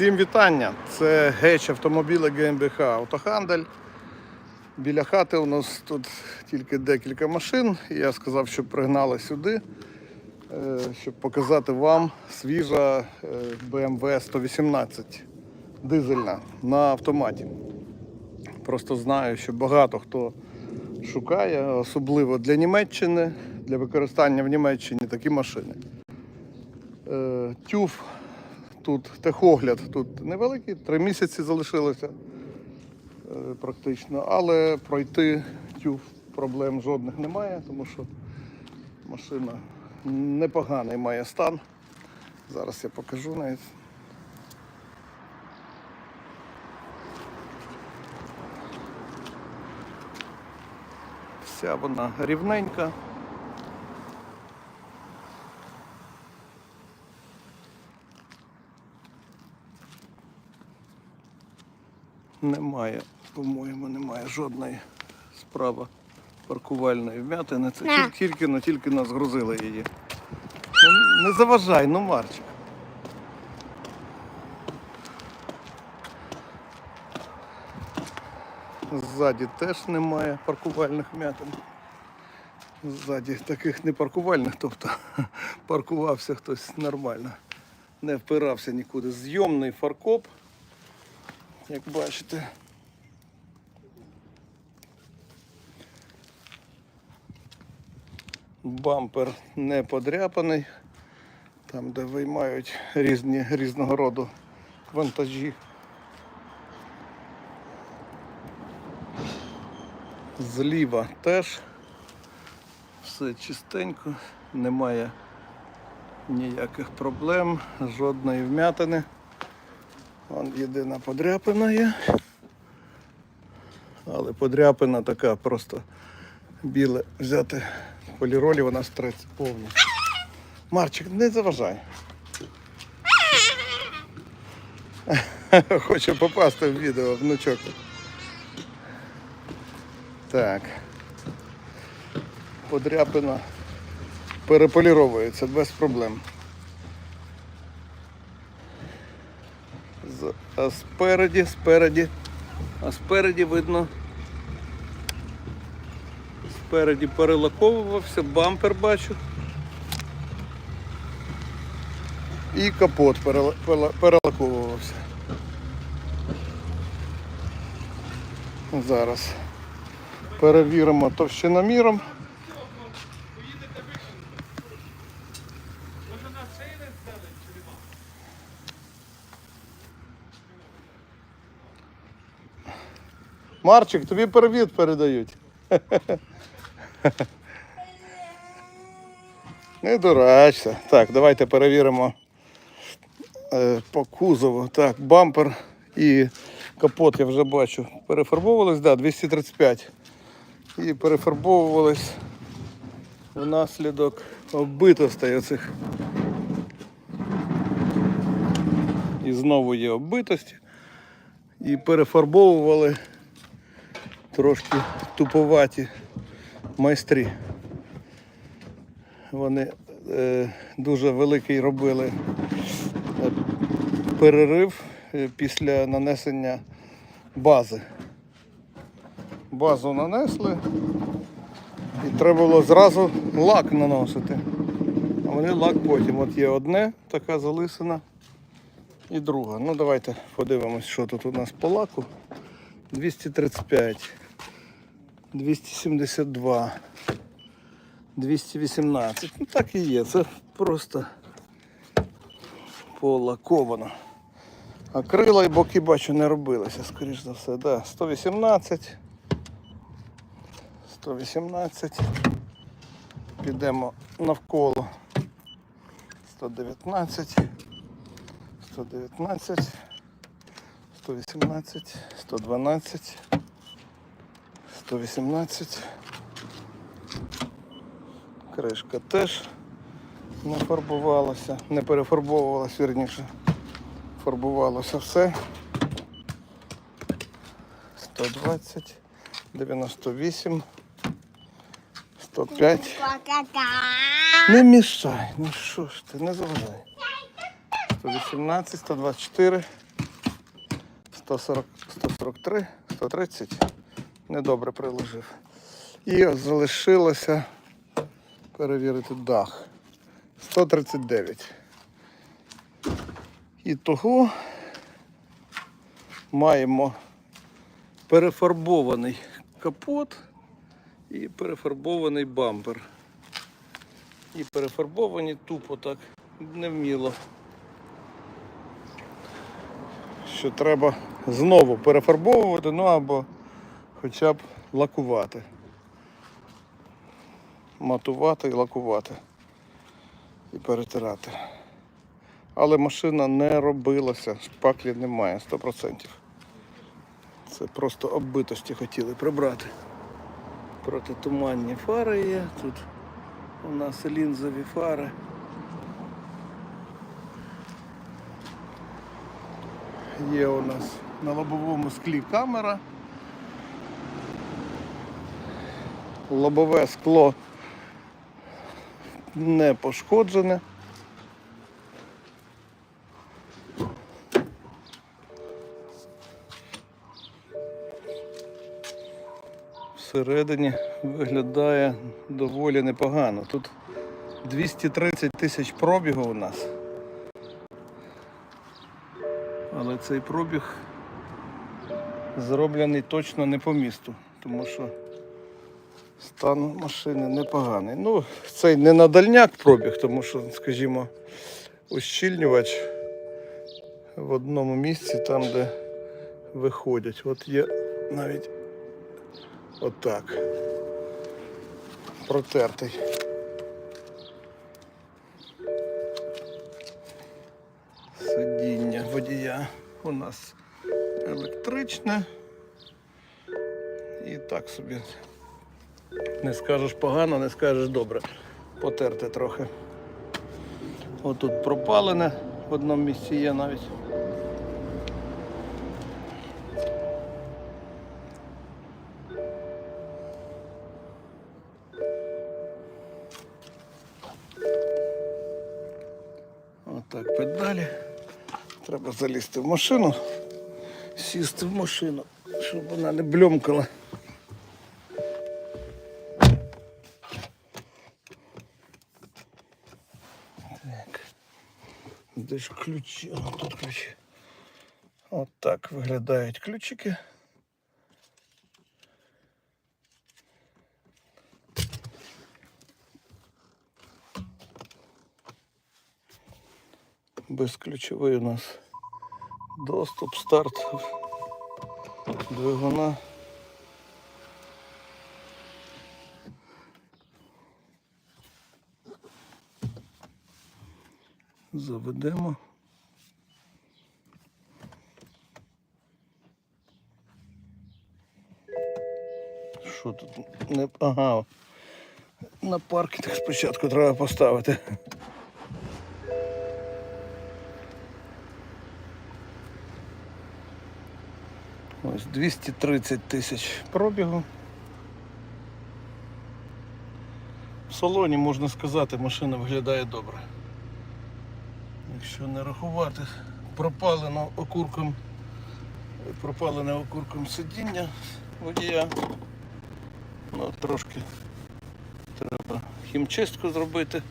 Всім вітання! Це геч автомобіля ГМБХ Автохандель. Біля хати у нас тут тільки декілька машин. Я сказав, щоб пригнали сюди, е, щоб показати вам свіжа е, BMW 118 дизельна на автоматі. Просто знаю, що багато хто шукає, особливо для Німеччини, для використання в Німеччині такі машини. Е, Тюф тут техогляд тут невеликий, три місяці залишилося е, практично, але пройти тюф проблем жодних немає, тому що машина непоганий має стан. Зараз я покажу навіть. Вся вона рівненька. Немає, по-моєму, немає жодної справи паркувальної вмятини. Це тільки, тільки, ну, тільки нас грузили її. Ну, не заважай, ну Марчик. Ззаді теж немає паркувальних вмятин. Ззаді таких не паркувальних, тобто паркувався хтось нормально. Не впирався нікуди. Зйомний фаркоп як бачите. Бампер не подряпаний, там де виймають різні, різного роду вантажі. Зліва теж все чистенько, немає ніяких проблем, жодної вмятини. Вон єдина подряпина є. Але подряпина така просто біле взяти поліролі, вона стреться повністю. Марчик, не заважай. Хочу попасти в відео, внучок. Так. Подряпина переполіровується без проблем. З- А спереді, спереді, а спереді видно. Спереді перелаковувався, бампер бачу. І капот перела- перела- перелаковувався. Зараз перевіримо товщиноміром. Марчик, тобі привіт передають. Не дурачся. Так, давайте перевіримо е, по кузову. Так, бампер і капот я вже бачу. Перефарбовувались, да, 235. І перефарбовувались внаслідок оббитостей оцих. І знову є оббитості. І перефарбовували трошки туповаті майстрі. Вони е, дуже великий робили е, перерив е, після нанесення бази. Базу нанесли і треба було зразу лак наносити. А вони лак потім. От є одне, така залисина, і друга. Ну давайте подивимось, що тут у нас по лаку. 235, 272, 218. Ну так і є. Це просто полаковано. А крила і боки бачу не робилися, скоріш за все. Да. 118. 118. Підемо навколо. 119. 119. 118, 112, 118. Кришка теж не фарбувалася, не перефарбовувалася, вірніше. Фарбувалося все. 120, 98, 105. Не мішай, ну що ж ти, не заважай. 118, 124. 140, 143, 130. Недобре приложив. І залишилося перевірити дах. 139. І того маємо перефарбований капот і перефарбований бампер. І перефарбовані тупо так невміло. Що треба знову перефарбовувати, ну або хоча б лакувати. Матувати і лакувати. І перетирати. Але машина не робилася, шпаклі немає 100%. Це просто оббитості хотіли прибрати. Протитуманні фари є. Тут у нас лінзові фари. Є у нас на лобовому склі камера. Лобове скло не пошкоджене. Всередині виглядає доволі непогано. Тут 230 тисяч пробігу у нас. Але цей пробіг зроблений точно не по місту, тому що стан машини непоганий. Ну, цей не на дальняк пробіг, тому що, скажімо, ущільнювач в одному місці, там, де виходять. От є навіть отак. Протертий. Сидіння водія у нас електричне. І так собі. Не скажеш погано, не скажеш добре. Потерти трохи. Отут пропалене в одному місці є навіть. Отак педалі. Треба залізти в машину, сісти в машину, щоб вона не бльомкала. Де ж ключі? О, тут ключі. От так виглядають ключики. Безключовий у нас доступ, старт двигуна. Заведемо. Що тут? Не... Ага. На паркінг спочатку треба поставити. Ось 230 тисяч пробігу. В салоні можна сказати, машина виглядає добре. Якщо не рахувати пропалено окурком, пропалене окурком сидіння водія, ну трошки треба хімчистку зробити.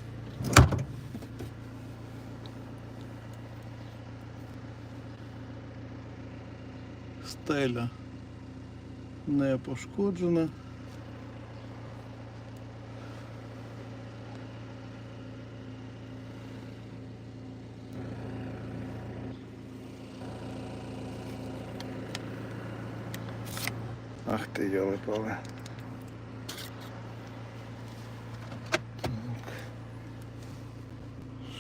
Стеля не пошкоджена. Ти йоли пале.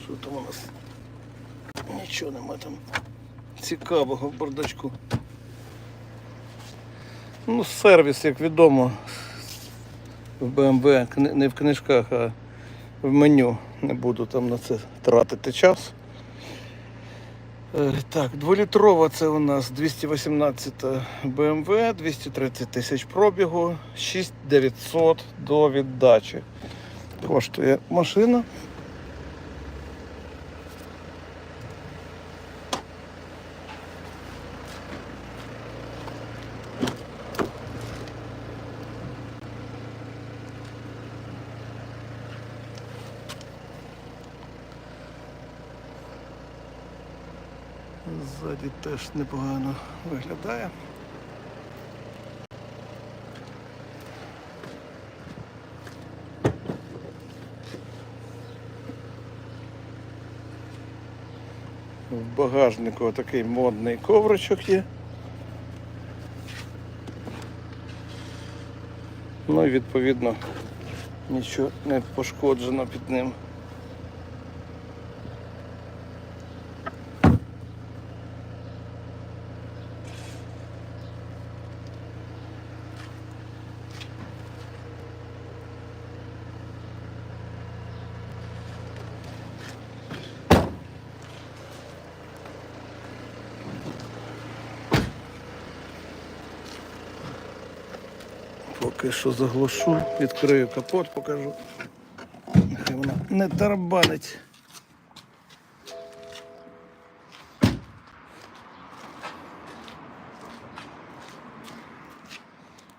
Що там у нас? Нічого нема там цікавого в бардачку. Ну, сервіс, як відомо, в BMW, не в книжках, а в меню. Не буду там на це тратити час. Е, Так, дволітрова це у нас 218 BMW, 230 тисяч пробігу, 6900 до віддачі. Коштує машина. Ззаді теж непогано виглядає. В багажнику такий модний ковричок є. Ну і відповідно нічого не пошкоджено під ним. Поки що заглушу, відкрию капот, покажу. Нехай вона не тарабанить.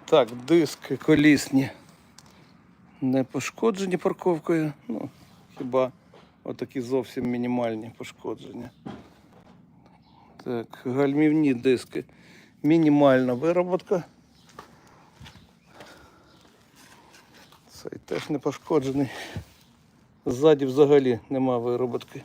Так, диски колісні не пошкоджені парковкою. Ну, хіба отакі зовсім мінімальні пошкодження. Так, гальмівні диски. Мінімальна вироботка. Цей теж не пошкоджений. Ззаді взагалі нема вироботки.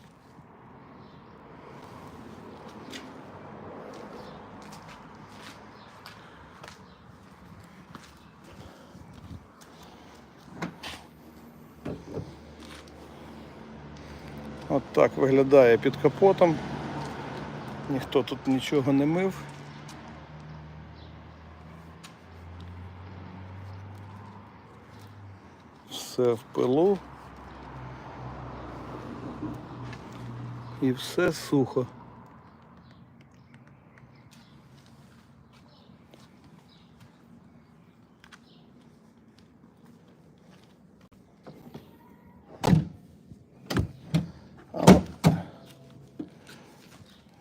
От так виглядає під капотом. Ніхто тут нічого не мив. Все в пилу. І все сухо.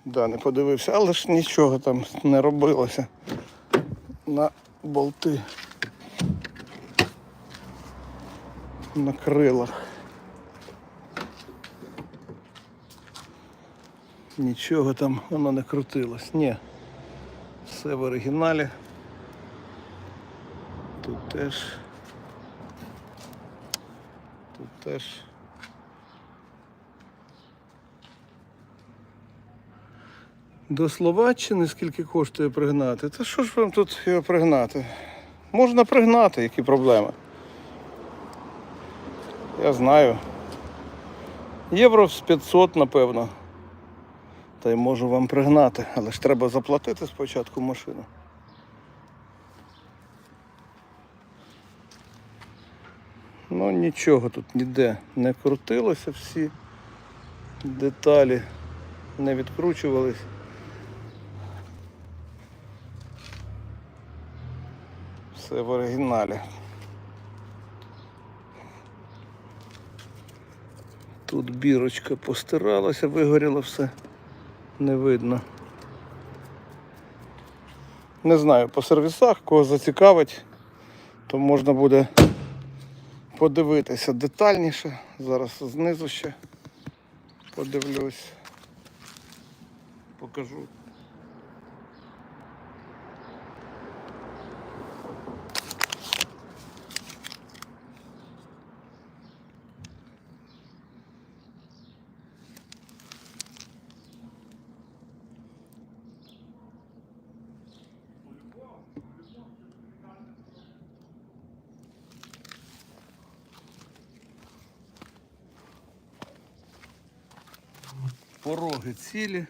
Да, не подивився, але ж нічого там не робилося на болти. На крилах. Нічого там воно не крутилось. Ні. Все в оригіналі. Тут теж. Тут теж. До Словаччини скільки коштує пригнати? Та що ж вам тут його пригнати? Можна пригнати, які проблеми. Я знаю. Євро з 500, напевно. Та й можу вам пригнати, але ж треба заплатити спочатку машину. Ну нічого тут ніде не крутилося, всі деталі не відкручувались. Все в оригіналі. Тут бірочка постиралася, вигоріло все. Не видно. Не знаю, по сервісах, кого зацікавить, то можна буде подивитися детальніше. Зараз знизу ще подивлюсь. Покажу. Пороги цілі.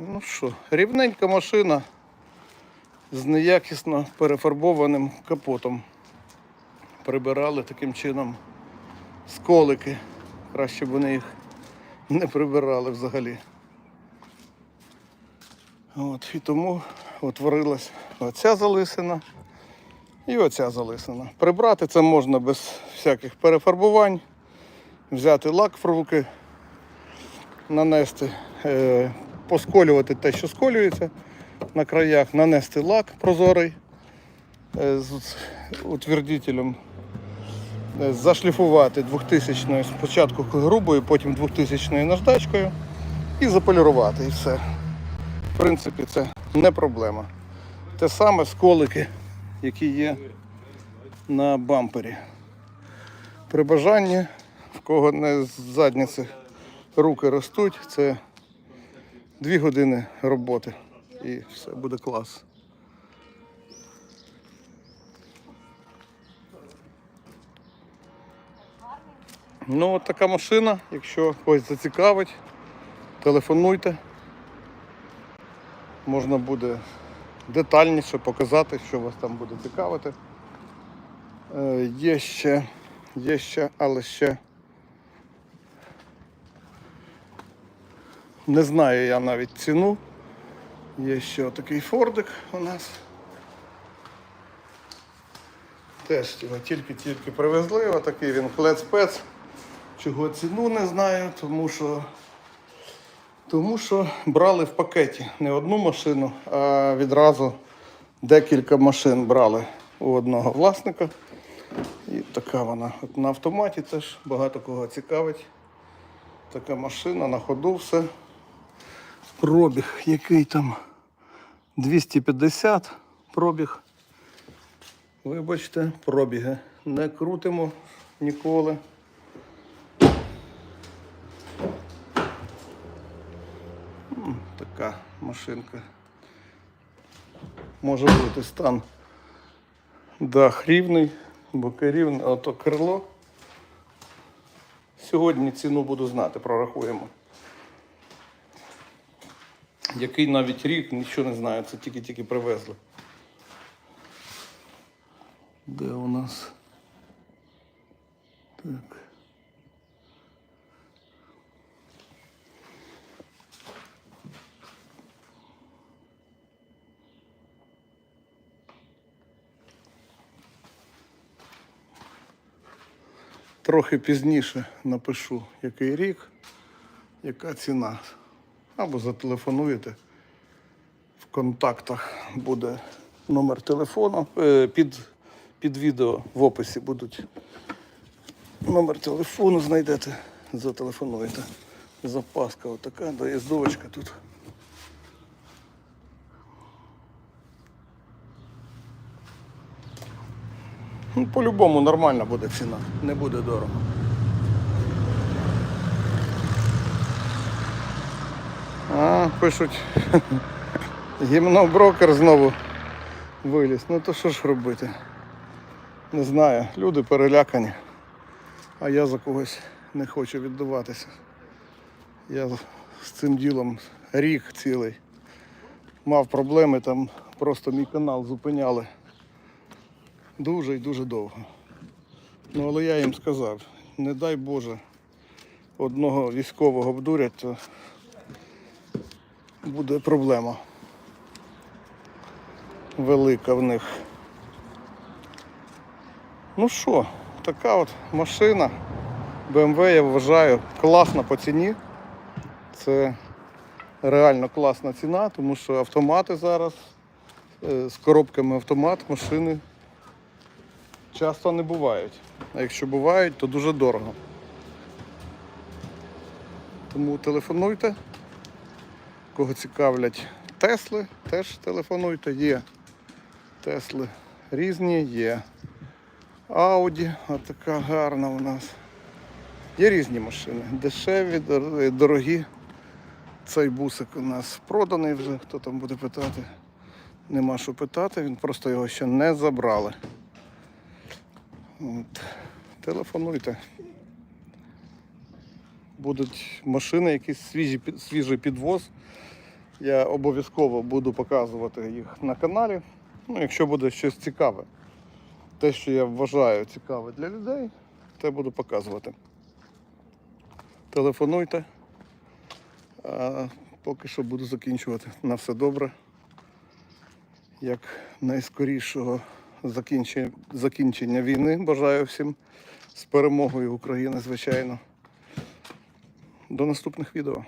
Ну що, рівненька машина з неякісно перефарбованим капотом. Прибирали таким чином сколики. Краще б вони їх не прибирали взагалі. От, і тому утворилась оця залисина і оця залисина. Прибрати це можна без всяких перефарбувань, взяти лак в руки, нанести, е, посколювати те, що сколюється на краях, нанести лак прозорий е, з утвердителем, е, зашліфувати 2000 спочатку грубою, потім 2000 наждачкою і заполірувати і все. В принципі, це не проблема. Те саме сколики, які є на бампері. При бажанні, в кого не з задниці руки ростуть, це дві години роботи і все буде клас. Ну, от така машина, якщо когось зацікавить, телефонуйте. Можна буде детальніше показати, що вас там буде цікавити. Е, Є ще, є ще, але ще не знаю я навіть ціну. Є ще такий фордик у нас. Теж його тільки-тільки привезли, отакий він клец-пец. Чого ціну не знаю, тому що тому що брали в пакеті не одну машину, а відразу декілька машин брали у одного власника. І така вона. От на автоматі теж багато кого цікавить. Така машина на ходу все. Пробіг, який там 250 пробіг. Вибачте, пробіги не крутимо ніколи. Така машинка. Може бути стан дах рівний, боки рівні, а то крило. Сьогодні ціну буду знати, прорахуємо. Який навіть рік, нічого не знаю, це тільки-тільки привезли. Де у нас? Так. Трохи пізніше напишу, який рік, яка ціна. Або зателефонуєте. В контактах буде номер телефону. Е, Під, під відео в описі будуть номер телефону знайдете, зателефонуєте. Запаска отака, доїздовочка тут. Ну, по-любому нормальна буде ціна, не буде дорого. Пишуть, гімноброкер знову виліз. Ну то що ж робити? Не знаю, люди перелякані, а я за когось не хочу віддаватися. Я з цим ділом рік цілий. Мав проблеми, там просто мій канал зупиняли дуже і дуже довго. Ну, але я їм сказав, не дай Боже, одного військового обдурять, то буде проблема. Велика в них. Ну що, така от машина. BMW я вважаю класна по ціні. Це реально класна ціна, тому що автомати зараз е, з коробками автомат машини часто не бувають. А якщо бувають, то дуже дорого. Тому телефонуйте. Кого цікавлять Тесли, теж телефонуйте. Є Тесли різні, є Ауді, така гарна у нас. Є різні машини. Дешеві, дорогі. Цей бусик у нас проданий вже, хто там буде питати. Нема що питати, він просто його ще не забрали. От. Телефонуйте. Будуть машини, якісь свіжі, свіжий підвоз. Я обов'язково буду показувати їх на каналі. Ну, якщо буде щось цікаве. Те, що я вважаю цікаве для людей, те буду показувати. телефонуйте. А поки що буду закінчувати. На все добре. Як найскорішого закінчення, закінчення війни бажаю всім з перемогою України, звичайно. До наступних відео.